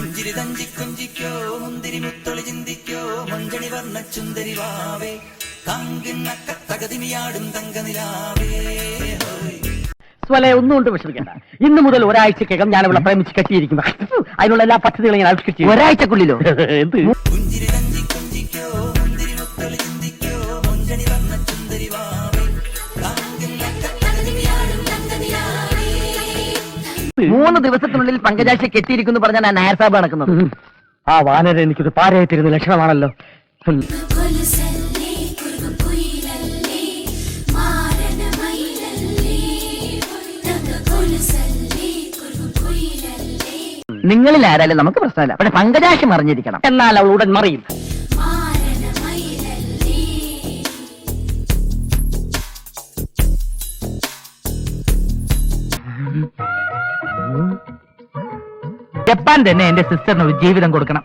പുഞ്ചിരി തഞ്ചി കൊഞ്ചിക്കോ മുന്തിരി മുത്തൊളി ചിന്തിക്കോ മഞ്ചണി വർണ ചുന്ദരി വാവേ തകതിമിയാടും തങ്കനിലാവേ. ഹോയ് സ്വലെ ഒന്നും കൊണ്ട് വിഷമിക്കണ്ട. ഇന്ന് മുതൽ ഒരാഴ്ചക്കകം ഞാൻ ഇവിടെ പ്രേമിച്ച് കെട്ടിയിരിക്കുന്നു. അതിനുള്ള എല്ലാ പദ്ധതികളും ഞാൻ ആവിഷ്കരിച്ചു. ഒരാഴ്ചക്കുള്ളിലോ? എന്ത്? പുഞ്ചിരി മൂന്ന് ദിവസത്തിനുള്ളിൽ പങ്കജാക്ഷി കെട്ടിയിരിക്കുന്നു പറഞ്ഞാൽ ഞാൻ നായർ സാബ് നടക്കുന്നത്. ആ വാനര എനിക്കൊരു പാരയായി തരുന്ന ലക്ഷണമാണല്ലോ നിങ്ങളിൽ ആരായാലും നമുക്ക് പ്രശ്നമില്ല. പക്ഷെ പങ്കജാക്ഷി മറിഞ്ഞിരിക്കണം. എന്നാൽ അവൾ ഉടൻ മറിയും മാരണമയിലല്ലേ. ജപ്പാൻ തന്നെ എന്റെ സിസ്റ്ററിന് ഒരു ജീവിതം കൊടുക്കണം.